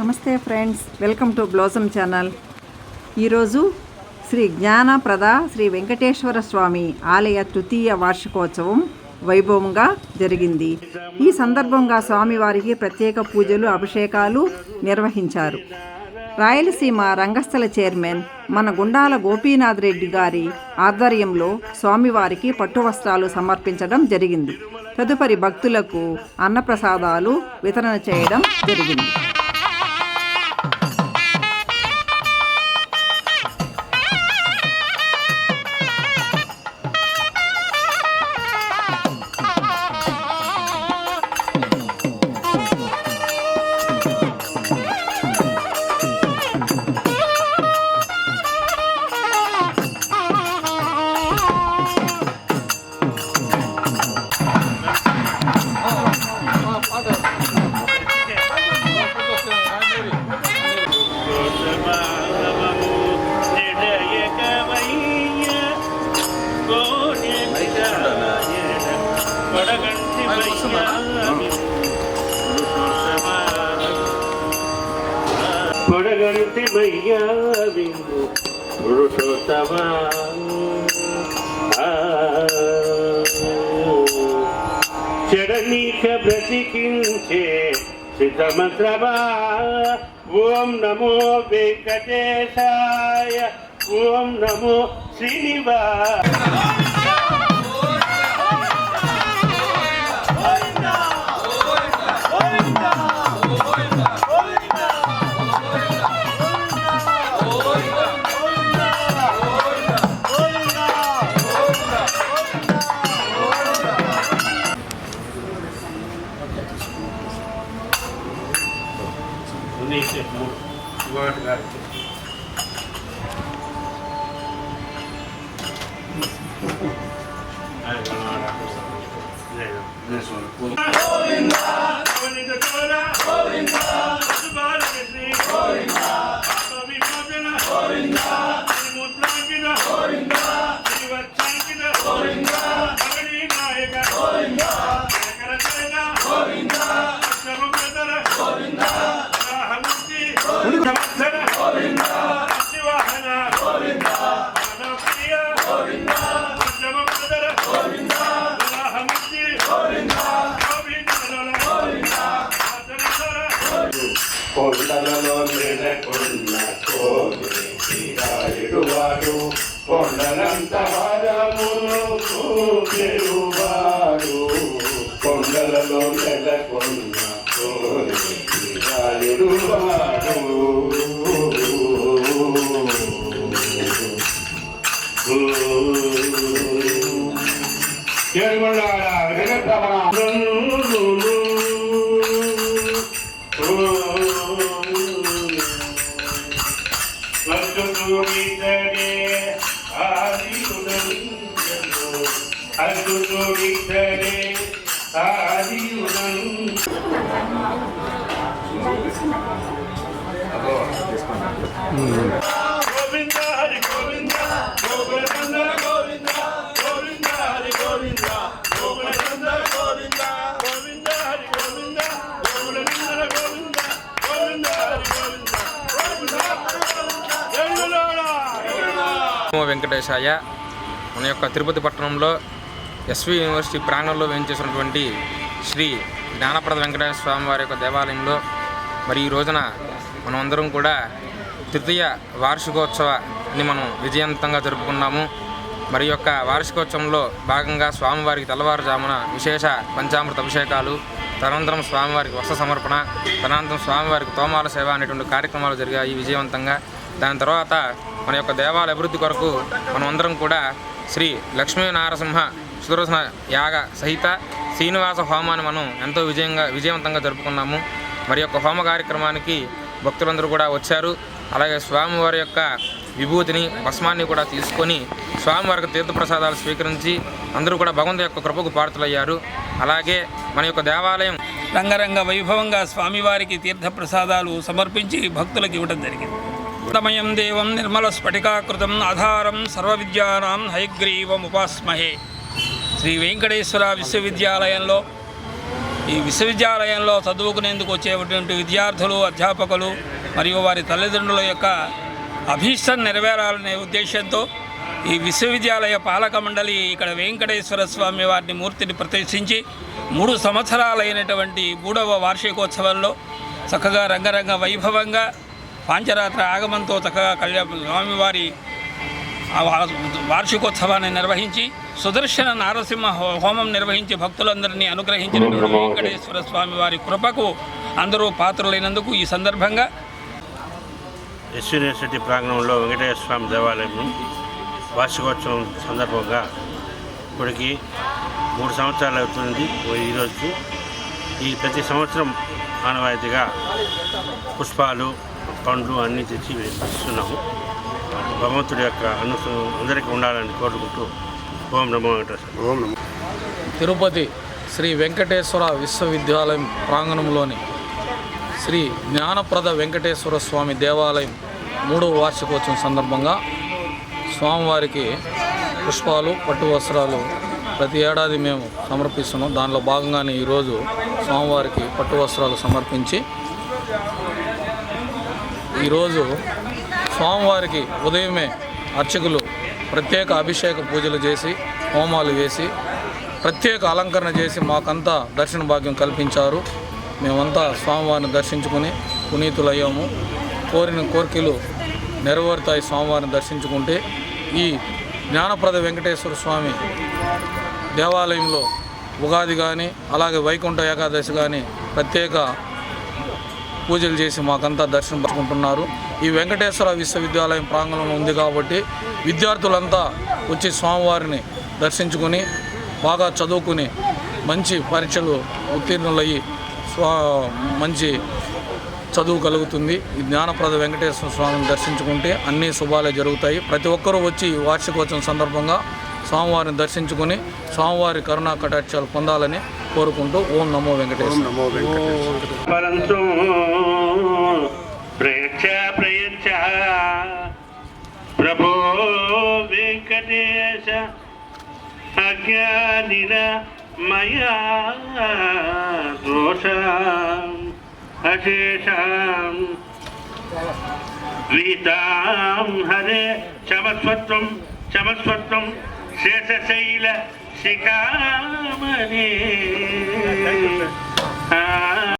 నమస్తే friends welcome to Blossom channel. ఈరోజు శ్రీ జ్ఞానప్రద శ్రీ వెంకటేశ్వర స్వామి ఆలయ తృతీయ వార్షికోత్సవం వైభవంగా జరిగింది. ఈ సందర్భంగా స్వామివారికి ప్రత్యేక పూజలు అభిషేకాలు నిర్వహించారు. రాయలసీమ రంగస్థల చైర్మన్ మన గుండాల గోపీనాథ్ రెడ్డి గారి ఆధ్వర్యంలో స్వామివారికి పట్టు వస్త్రాలు సమర్పించడం జరిగింది. తదుపరి భక్తులకు అన్నప్రసాదాలు వితరణ చేయడం జరిగింది. కొడగంటి మయ్యా విందు పురుషోత్తమా చెడనీక బ్రతికించే సిద్ధమంత్రమా? ఓం నమో వెంకటేశాయ ఓం నమో శ్రీనివాస. త్రిమూర్తాంకిత గోవింద త్రివత్సాంకిత గోవింద భగవీ నాయక కోరువాడు కొండలంత వరమును కూచెరువాడు కొండలలో నెలకొన్న కోరువాడు కేరళ గోవింద హరి గోవింద గోకులకంద గోవింద గోవింద హరి గోవింద గోకులకంద గోవింద గోవింద హరి గోవింద గోకులకంద గోవింద గోవింద హరి గోవింద గోవింద జంగులోడా నమో వెంకటేశాయ మన యొక్క తిరుపతి పట్టణంలో ఎస్వి యూనివర్సిటీ ప్రాంగణంలో వేయించేసినటువంటి శ్రీ జ్ఞానప్రద వెంకటేశ్వర స్వామి వారి యొక్క దేవాలయంలో మరి ఈ రోజున మనమందరం కూడా తృతీయ వార్షికోత్సవాన్ని మనం విజయవంతంగా జరుపుకున్నాము. మరి యొక్క వార్షికోత్సవంలో భాగంగా స్వామివారికి తెల్లవారుజామున విశేష పంచామృత అభిషేకాలు తదనంతరం స్వామివారికి వస్త్ర సమర్పణ తదనంతరం స్వామివారికి తోమాల సేవ అనేటువంటి కార్యక్రమాలు జరిగాయి విజయవంతంగా. దాని తర్వాత మన యొక్క దేవాలయ అభివృద్ధి కొరకు మనమందరం కూడా శ్రీ లక్ష్మీ నారసింహ సుదర్శన యాగ సహిత శ్రీనివాస హోమాన్ని మనం ఎంతో విజయంగా విజయవంతంగా జరుపుకున్నాము. మరి యొక్క హోమ కార్యక్రమానికి భక్తులందరూ కూడా వచ్చారు. అలాగే స్వామివారి యొక్క విభూతిని భస్మాన్ని కూడా తీసుకొని స్వామివారికి తీర్థప్రసాదాలు స్వీకరించి అందరూ కూడా భగవంతు యొక్క కృపకు పాత్రలయ్యారు. అలాగే మన యొక్క దేవాలయం రంగరంగ వైభవంగా స్వామివారికి తీర్థప్రసాదాలు సమర్పించి భక్తులకు ఇవ్వడం జరిగింది. తమయం దేవం నిర్మల స్ఫటికాకృతం ఆధారం సర్వవిద్యానాం హయగ్రీవం ఉపాస్మహే. శ్రీ వెంకటేశ్వర విశ్వవిద్యాలయంలో ఈ విశ్వవిద్యాలయంలో చదువుకునేందుకు వచ్చేటువంటి విద్యార్థులు అధ్యాపకులు మరియు వారి తల్లిదండ్రుల యొక్క అభీష్టం నెరవేరాలనే ఉద్దేశంతో ఈ విశ్వవిద్యాలయ పాలక మండలి ఇక్కడ వెంకటేశ్వర స్వామి వారిని మూర్తిని ప్రతిష్ఠించి మూడు సంవత్సరాలైనటువంటి మూడవ వార్షికోత్సవంలో చక్కగా రంగరంగ వైభవంగా పాంచరాత్ర ఆగమంతో చక్కగా కళ్యాణ స్వామివారి వార్షికోత్సవాన్ని నిర్వహించి సుదర్శన నారసింహ హోమం నిర్వహించి భక్తులందరినీ అనుగ్రహించినటువంటి వెంకటేశ్వర స్వామి వారి కృపకు అందరూ పాత్రులైనందుకు ఈ సందర్భంగా ఎస్ యూనివర్సిటీ ప్రాంగణంలో వెంకటేశ్వర స్వామి దేవాలయం వార్షికోత్సవం సందర్భంగా ఇప్పటికి మూడు సంవత్సరాలు అవుతుంది. ఈరోజు ఈ ప్రతి సంవత్సరం ఆనవాయితీగా పుష్పాలు పండ్లు అన్నీ తెచ్చి ఇస్తున్నాము భగవంతుడి యొక్క అనుసరం అందరికీ ఉండాలని కోరుకుంటూ ఓం నమో వెంకటేశ్వర తిరుపతి శ్రీ వెంకటేశ్వర విశ్వవిద్యాలయం ప్రాంగణంలోని శ్రీ జ్ఞానప్రద వెంకటేశ్వర స్వామి దేవాలయం మూడవ వార్షికోత్సవం సందర్భంగా స్వామివారికి పుష్పాలు పట్టు వస్త్రాలు ప్రతి ఏడాది మేము సమర్పిస్తున్నాం. దానిలో భాగంగానే ఈరోజు స్వామివారికి పట్టు వస్త్రాలు సమర్పించి ఈరోజు స్వామివారికి ఉదయమే అర్చకులు ప్రత్యేక అభిషేక పూజలు చేసి హోమాలు వేసి ప్రత్యేక అలంకరణ చేసి మాకంతా దర్శన భాగ్యం కల్పించారు. మేమంతా స్వామివారిని దర్శించుకుని పునీతులయ్యాము. కోరిన కోరికలు నెరవేరుతాయి స్వామివారిని దర్శించుకుంటే. ఈ జ్ఞానప్రద వెంకటేశ్వర స్వామి దేవాలయంలో ఉగాది కానీ అలాగే వైకుంఠ ఏకాదశి కానీ ప్రత్యేక పూజలు చేసి మాకంతా దర్శనం పరుచుకుంటున్నారు. ఈ వెంకటేశ్వర విశ్వవిద్యాలయం ప్రాంగణంలో ఉంది కాబట్టి విద్యార్థులంతా వచ్చి స్వామివారిని దర్శించుకుని బాగా చదువుకుని మంచి పరీక్షలు ఉత్తీర్ణులయ్యి స్వా మంచి చదువు కలుగుతుంది. ఈ జ్ఞానప్రద వెంకటేశ్వర స్వామిని దర్శించుకుంటే అన్ని శుభాలే జరుగుతాయి. ప్రతి ఒక్కరూ వచ్చి ఈ వార్షికోత్సవం సందర్భంగా స్వామివారిని దర్శించుకుని స్వామివారి కరుణా కటాక్షాలు పొందాలని కోరుకుంటూ ఓం నమో పరంతు ప్రయచ్చ ప్రయచ్చ ప్రభో వెంకటేశ అజ్ఞానిన మయా దోష అశేషాం. విహితాం హరే చమస్వత్వం చమస్వత్వం శేషశైల శిఖామణి